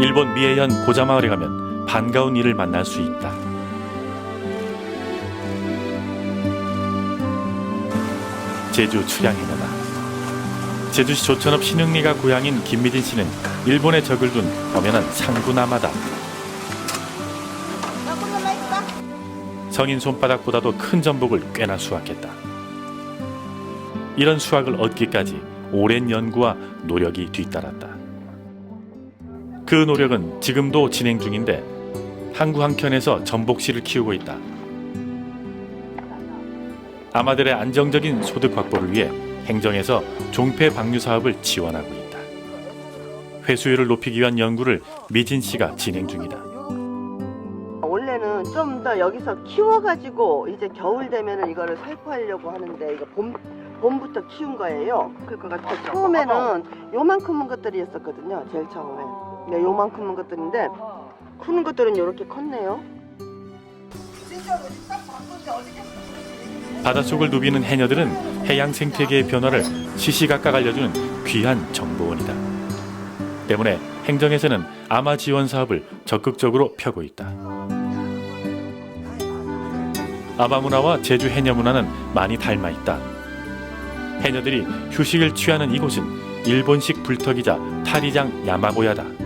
일본 미에현 고자마을에 가면 반가운 이를 만날 수 있다. 제주 출양해녀다. 제주시 조천읍 신흥리가 고향인 김미진 씨는 일본에 적을 둔 엄연한 상구나마다. 성인 손바닥보다도 큰 전복을 꽤나 수확했다. 이런 수확을 얻기까지 오랜 연구와 노력이 뒤따랐다. 그 노력은 지금도 진행 중인데 항구 한켠에서 전복씨를 키우고 있다. 아마들의 안정적인 소득 확보를 위해 행정에서 종폐 방류 사업을 지원하고 있다. 회수율을 높이기 위한 연구를 미진 씨가 진행 중이다. 원래는 좀 더 여기서 키워가지고 이제 겨울 되면은 이거를 살포하려고 하는데 이거 봄 봄부터 키운 거예요. 그러니까 처음에는 요만큼은 것들이었었거든요. 제일 처음에. 네, 요만큼은 것들인데 크는 것들은 이렇게 컸네요. 바닷속을 누비는 해녀들은 해양 생태계의 변화를 시시각각 알려주는 귀한 정보원이다. 때문에 행정에서는 아마 지원 사업을 적극적으로 펴고 있다. 아마 문화와 제주 해녀 문화는 많이 닮아 있다. 해녀들이 휴식을 취하는 이곳은 일본식 불턱이자 타리장 야마고야다.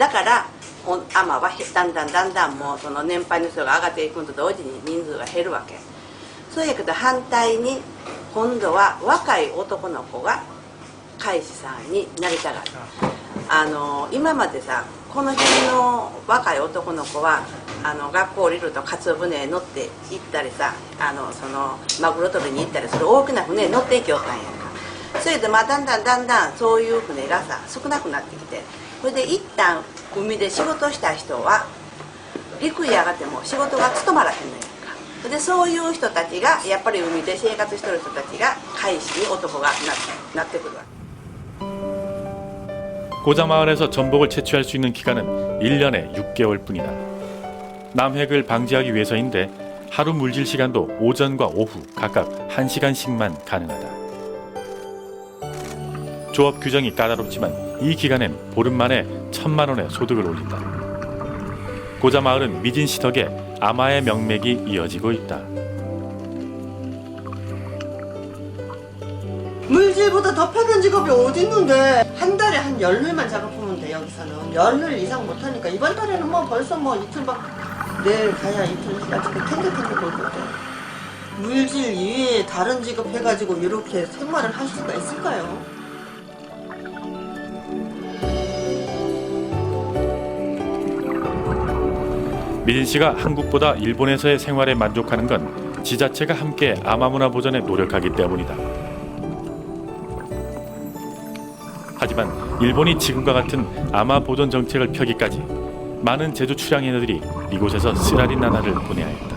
だからおアマはだんだんだんだんもうその年配の人が上がっていくのと同時に人数が減るわけ。そうやけど反対に今度は若い男の子が海士さんになりたがる。あの今までさこの辺の若い男の子はあの学校降りるとかつお船乗って行ったりさあのそのマグロ取りに行ったりする大きな船に乗っていきよったんやんかそれでまあだんだんだんだんそういう船がさ少なくなってきてそれで一旦海で仕事した人は陸へ上がっても仕事が務まらへんのやんかでそういう人たちがやっぱり海で生活してる人たちが海士に男がななってくるわけ 고자마을에서 전복을 채취할 수 있는 기간은 1년에 6개월뿐이다. 남획을 방지하기 위해서인데 하루 물질 시간도 오전과 오후 각각 1시간씩만 가능하다. 조업 규정이 까다롭지만 이 기간엔 보름 만에 천만 원의 소득을 올린다. 고자 마을은 미진 씨 덕에 아마의 명맥이 이어지고 있다. 물질보다 더 편한 직업이 어디 있는데 한 달에 한 열흘만 작업하면 돼 여기서는 열흘 이상 못하니까 이번 달에는 뭐 벌써 뭐 이틀밖 내일 가야 이틀 아직 탱글탱글 거거든 물질 이외에 다른 직업 해가지고 이렇게 생활을 할 수가 있을까요? 미진 씨가 한국보다 일본에서의 생활에 만족하는 건 지자체가 함께 아마문화 보전에 노력하기 때문이다. 하지만 일본이 지금과 같은 아마 보존 정책을 펴기까지 많은 제주 출향인들이 이곳에서 쓰라린 나날을 보내야 했다.